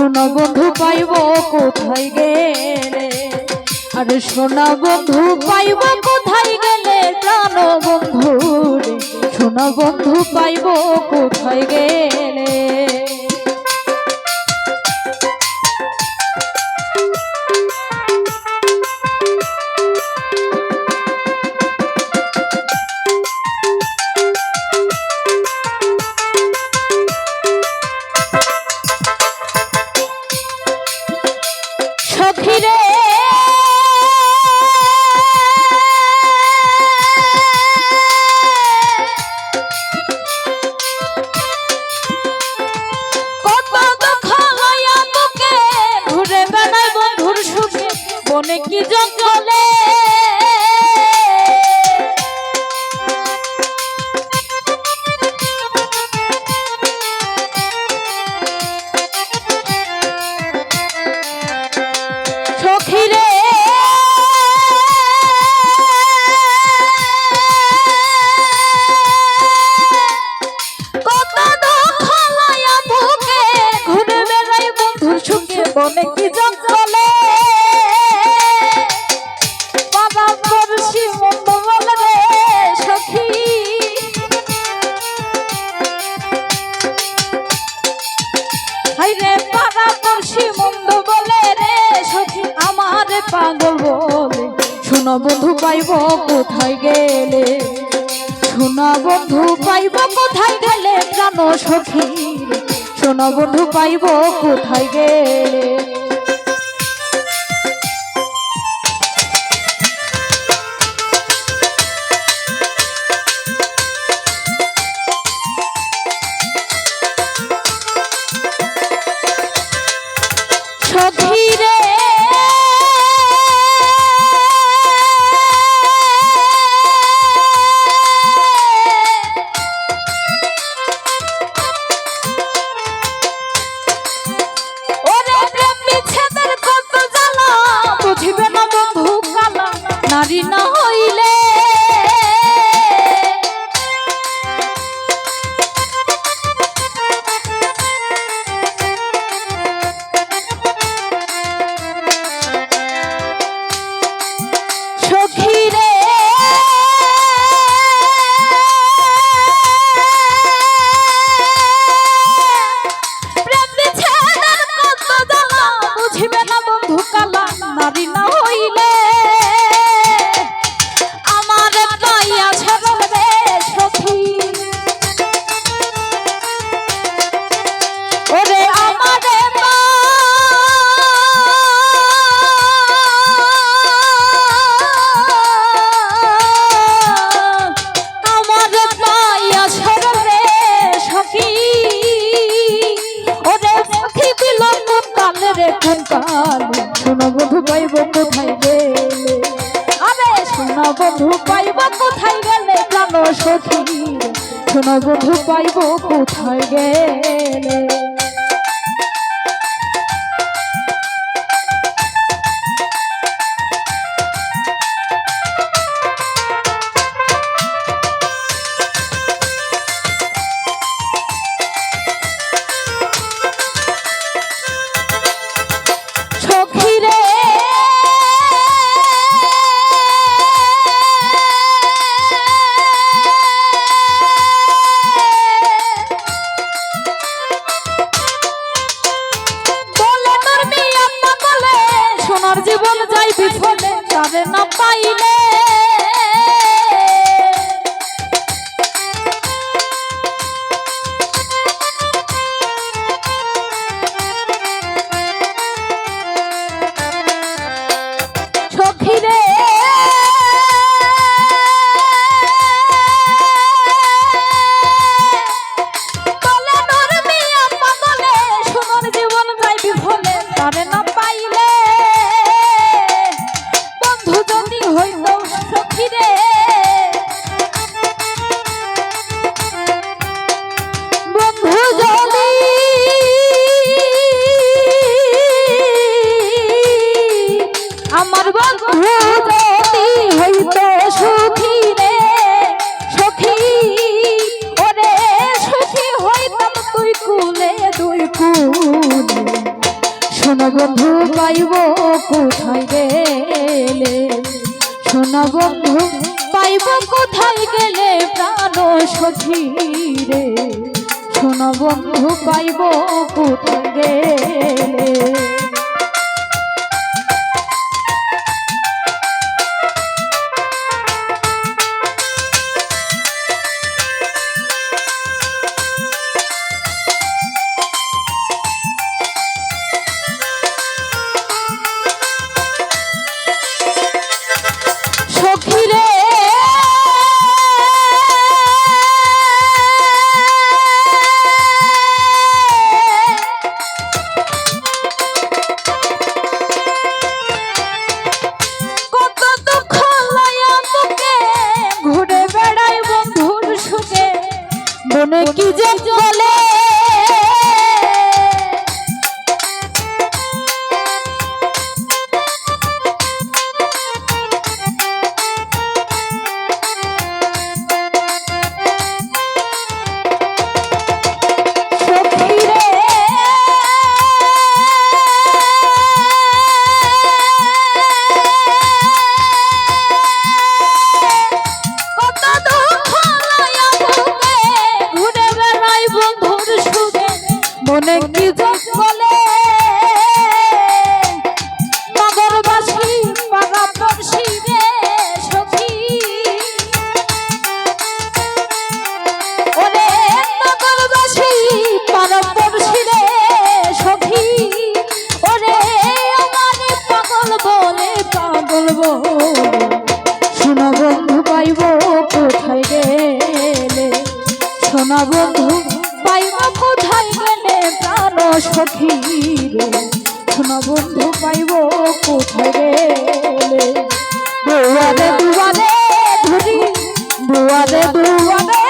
শোনো বন্ধু পাইব কোথায় গেলে? আর সোনা বন্ধু পাইব কোথায় গেলে? প্রাণ বন্ধু সোনা বন্ধু পাইব কোথায় গেলে? পাইব কোথায় গেলে? শোনা বন্ধু, পাইব কোথায় গেলে? প্রাণ সখী শোনা বন্ধু, পাইব কোথায় গেলে? নারী না হইলে কালে শোনো পাইব কোথায় গেলে? আরে শোনো বন্ধু পাইব কোথায় গেলে? প্রাণ সখী শোনো বন্ধু পাইব কোথায় গেলে? সোনার জীবন যাই বিফলে যাবে না পাইলে। কুল শোনা বন্ধু, পাইব কোথায় গেলে? শোনা বন্ধু, পাইব কোথায় গেলে প্রাণ সখী রে শোনা বন্ধু, পাইব কোথায় গেলে? মনে কি যে বলে বন্ধু পাইব কোথায় গেলে দুয়ারে দুয়ারে ধুরি দুয়ারে দুয়ারে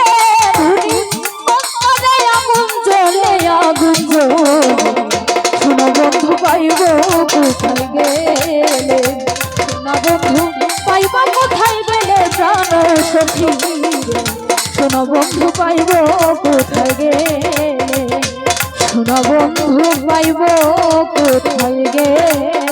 ধুরি অন্তরে আগুন জ্বলে আগুন জ্বলে। বন্ধু পাইব কোথায় গেলে? সোনা বন্ধু পাইব কোথায় গেলে প্রাণ সখী? সোনা বন্ধু পাইব কোথায় গেলে? সোনা বন্ধু পাইব কোথায় গেলে?